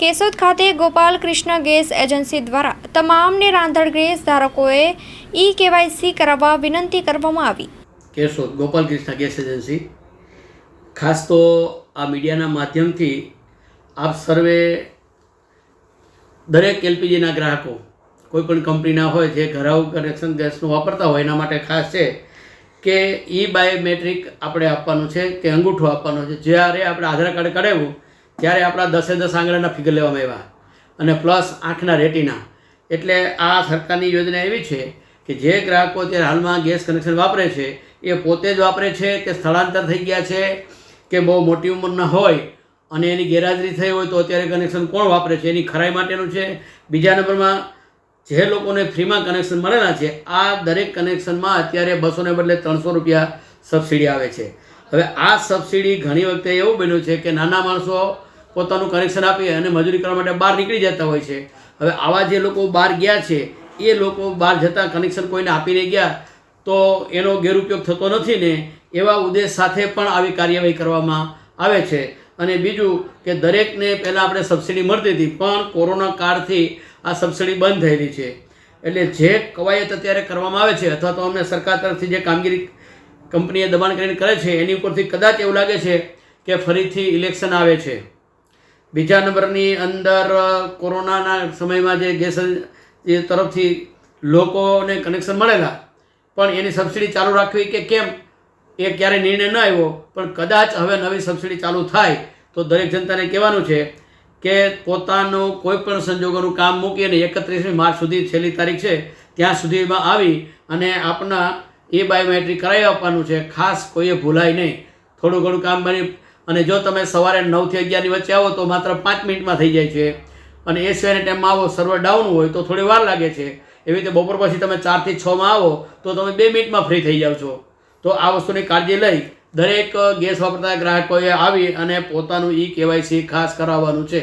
કેશોદ ખાતે Gopal Krishna gas agency દ્વારા તમામને રાંધણ ગેસ ધારકોએ ઈ કેવાયસી કરાવવા વિનંતી કરવામાં આવી. Keshod Gopal Krishna gas agency. ખાસ તો આ મીડિયાના માધ્યમથી આપ સર્વે દરેક એલપીજીના ગ્રાહકો, કોઈ પણ કંપનીના હોય જે ઘરાઉ કનેક્શન ગેસનું વાપરતા હોય, એના માટે ખાસ છે કે ઈ બાયોમેટ્રિક આપણે આપવાનું છે, કે અંગૂઠો આપવાનો છે. જ્યારે આપણે આધાર કાર્ડ કઢાવ્યું ત્યારે આપણા દસે દસ આંગળાના ફિગર લેવામાં આવ્યા. અને પ્લસ આંખના રેટીના. એટલે આ સરકારની યોજના એવી છે કે જે ગ્રાહકો અત્યારે હાલમાં ગેસ કનેક્શન વાપરે છે, એ પોતે જ વાપરે છે કે સ્થળાંતર થઈ ગયા છે કે બહુ મોટી ઉંમરના હોય અને એની ગેરહાજરી થઈ હોય તો અત્યારે કનેક્શન કોણ વાપરે છે, એની ખરાઈ માટેનું છે. બીજા નંબરમાં જે લોકોને ફ્રીમાં કનેક્શન મળેલા છે, આ દરેક કનેક્શનમાં અત્યારે બસોને બદલે ત્રણસો રૂપિયા સબસિડી આવે છે. હવે આ સબસિડી ઘણી વખતે એવું બન્યું છે કે નાના માણસો પોતાનું કનેક્શન આપી અને મજૂરી કરવા માટે બહાર નીકળી જતા હોય છે. હવે આવા જે લોકો બહાર ગયા છે, એ લોકો બહાર જતાં કનેક્શન કોઈને આપીને ગયા, તો એનો ગેરઉપયોગ થતો નથી ને, એવા ઉદ્દેશ સાથે પણ આવી કાર્યવાહી કરવામાં આવે છે. અને બીજું કે દરેકને પહેલાં આપણે સબસિડી મળતી હતી, પણ કોરોના કાળથી આ સબસિડી બંધ થયેલી છે. એટલે જે કવાયત અત્યારે કરવામાં આવે છે, અથવા તો અમને સરકાર તરફથી જે કામગીરી કંપનીએ દબાણ કરીને કરે છે, એની ઉપરથી કદાચ એવું લાગે છે કે ફરીથી ઇલેક્શન આવે છે. બીજા નંબરની અંદર કોરોનાના સમયમાં જે ગેસ એ તરફથી લોકોને કનેક્શન મળેલા, પણ એની સબસિડી ચાલુ રાખવી કે કેમ, એ ક્યારેય નિર્ણય ન આવ્યો. પણ કદાચ હવે નવી સબસિડી ચાલુ થાય, તો દરેક જનતાને કહેવાનું છે કે પોતાનું કોઈ પણ સંજોગોનું કામ મૂકી અને એકત્રીસમી માર્ચ સુધી છેલ્લી તારીખ છે, ત્યાં સુધીમાં આવી અને આપના એ બાયોમેટ્રિક કરાવી આપવાનું છે. ખાસ કોઈએ ભૂલાય નહીં. થોડું ઘણું કામ બની અને જો તમે સવારે નવથી અગિયારની વચ્ચે આવો તો માત્ર પાંચ મિનિટમાં થઈ જાય છે. અને એ સિવાયના ટાઈમમાં આવો સર્વર ડાઉન હોય તો થોડી વાર લાગે છે. એવી રીતે બપોર પછી તમે ચારથી છમાં આવો તો તમે બે મિનિટમાં ફ્રી થઈ જાઓ છો. તો આ વસ્તુની કાળજી લઈ દરેક ગેસ વાપરતા ગ્રાહકોએ આવી અને પોતાનું ઈ કેવાયસી ખાસ કરાવવાનું છે.